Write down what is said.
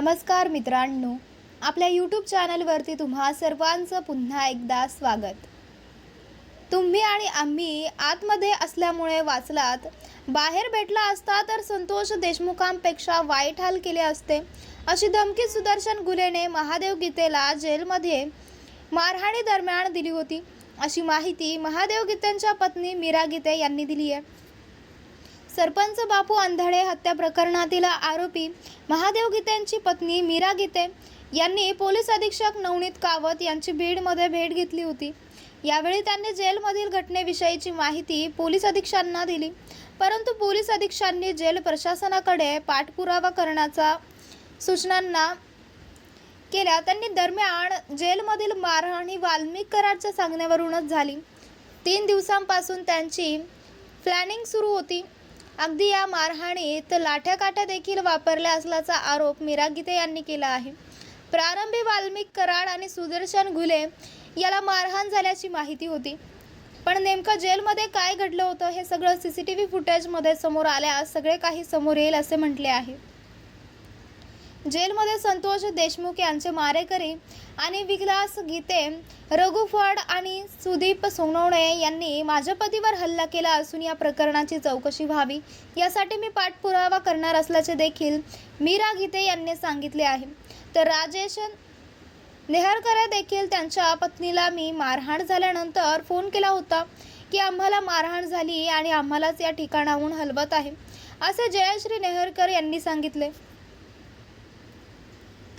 नमस्कार मित्रांनो आपल्या यूट्यूब चॅनलवरती तुम्हा सर्वांचं पुन्हा एकदा स्वागत. तुम्ही आणि आम्ही आतमध्ये असल्यामुळे वाचलात बाहेर भेटला असता तर संतोष देशमुखांपेक्षा वाईट हाल केले असते अशी धमकी सुदर्शन गुलेने महादेव गीतेला जेलमध्ये मारहाणी दरम्यान दिली होती अशी माहिती महादेव गीतेंच्या पत्नी मीरा गीते यांनी दिली आहे सरपंच बापू आंधळे हत्या प्रकरणातील आरोपी महादेव गीतेंची पत्नी मीरा गीते यांनी पोलीस अधीक्षक नवनीत कावत यांची बीडमध्ये भेट घेतली होती. यावेळी त्यांनी जेलमधील घटनेविषयीची माहिती पोलीस अधीक्षकांना दिली. परंतु पोलीस अधीक्षकांनी जेल प्रशासनाकडे पाठपुरावा करण्याचा सूचनांना केल्या. त्यांनी दरम्यान जेलमधील मारहाण ही वाल्मिक करारच्या सांगण्यावरूनच झाली. तीन दिवसांपासून त्यांची प्लॅनिंग सुरू होती. अगदी या मारहाणीत लाठ्या काठ्या देखील वापरल्या असल्याचा आरोप मीरा गीते यांनी केला आहे. प्रारंभी वाल्मिक कराड आणि सुदर्शन घुले याला मारहाण झाल्याची माहिती होती. पण नेमकं जेलमध्ये काय घडलं होतं हे सगळं सी सी टी व्ही फुटेजमध्ये समोर आल्यास सगळे काही समोर येईल असे म्हटले आहे. जेलमध्ये संतोष देशमुख यांचे मारेकरी आणि विलास गीते रघु फड आणि सुदीप सोनवणे यांनी माझ्या पतीवर हल्ला केला असून या प्रकरणाची चौकशी व्हावी यासाठी मी पाठपुरावा करणार असल्याचे देखील मीरा गीते यांनी सांगितले आहे. तर राजेश नेहरकरे देखील त्यांच्या पत्नीला मी मारहाण झाल्यानंतर फोन केला होता की आम्हाला मारहाण झाली आणि आम्हालाच या ठिकाणाहून हलवत आहे असे जयश्री नेहरकर यांनी सांगितले.